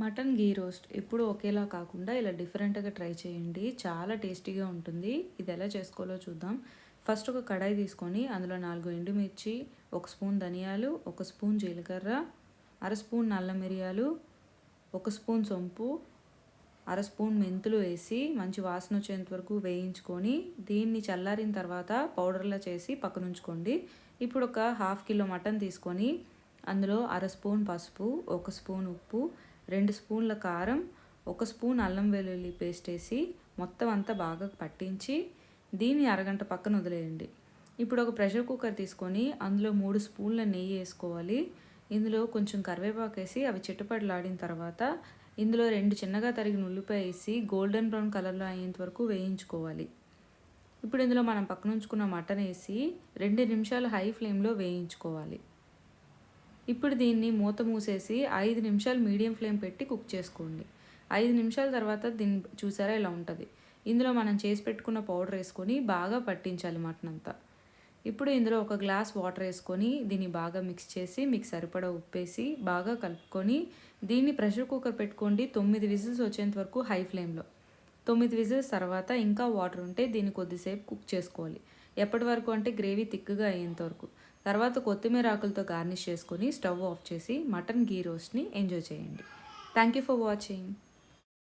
Mutton గీ roast ఎప్పుడు ఒకేలా కాకుండా ఇలా డిఫరెంట్గా ట్రై చేయండి. చాలా టేస్టీగా ఉంటుంది. ఇది ఎలా చేసుకోవాలో చూద్దాం. ఫస్ట్ ఒక కడాయి తీసుకొని అందులో నాలుగు ఎండుమిర్చి ఒక స్పూన్ ధనియాలు ఒక స్పూన్ జీలకర్ర అర స్పూన్ నల్ల మిరియాలు ఒక స్పూన్ సొంపు అర స్పూన్ మెంతులు వేసి మంచి వాసన వచ్చేంత వరకు వేయించుకొని దీన్ని చల్లారిన తర్వాత పౌడర్లా చేసి పక్కన ఉంచుకోండి. ఇప్పుడు ఒక హాఫ్ కిలో మటన్ తీసుకొని అందులో అర స్పూన్ పసుపు ఒక స్పూన్ ఉప్పు రెండు స్పూన్ల కారం ఒక స్పూన్ అల్లం వెల్లుల్లి పేస్ట్ వేసి మొత్తం అంతా బాగా పట్టించి దీన్ని అరగంట పక్కన వదిలేయండి. ఇప్పుడు ఒక ప్రెషర్ కుక్కర్ తీసుకొని అందులో మూడు స్పూన్ల నెయ్యి వేసుకోవాలి. ఇందులో కొంచెం కరివేపాకు వేసి అవి చిట్టుపట్లాడిన తర్వాత ఇందులో రెండు చిన్నగా తరిగిన ఉల్లిపాయ వేసి గోల్డెన్ బ్రౌన్ కలర్లో అయ్యేంత వరకు వేయించుకోవాలి. ఇప్పుడు ఇందులో మనం పక్కన ఉంచుకున్న మటన్ వేసి రెండు నిమిషాలు హై ఫ్లేమ్లో వేయించుకోవాలి. ఇప్పుడు దీన్ని మూత మూసేసి ఐదు నిమిషాలు మీడియం ఫ్లేమ్ పెట్టి కుక్ చేసుకోండి. ఐదు నిమిషాల తర్వాత దీన్ని చూసారా ఇలా ఉంటుంది. ఇందులో మనం చేసి పెట్టుకున్న పౌడర్ వేసుకొని బాగా పట్టించాలి మటన్ అంతా ఇప్పుడు ఇందులో ఒక గ్లాస్ వాటర్ వేసుకొని దీన్ని బాగా మిక్స్ చేసి మీకు సరిపడా ఉప్పేసి బాగా కలుపుకొని దీన్ని ప్రెషర్ కుక్కర్ పెట్టుకోండి తొమ్మిది విజిల్స్ వచ్చేంత వరకు హై ఫ్లేమ్లో. తొమ్మిది విజిల్స్ తర్వాత ఇంకా వాటర్ ఉంటే దీన్ని కొద్దిసేపు కుక్ చేసుకోవాలి. ఎప్పటి వరకు అంటే గ్రేవీ థిక్గా అయ్యేంత వరకు. తర్వాత కొత్తిమీర ఆకులతో గార్నిష్ చేసుకొని స్టవ్ ఆఫ్ చేసి మటన్ గీ రోస్ట్ని ఎంజాయ్ చేయండి. Thank you for watching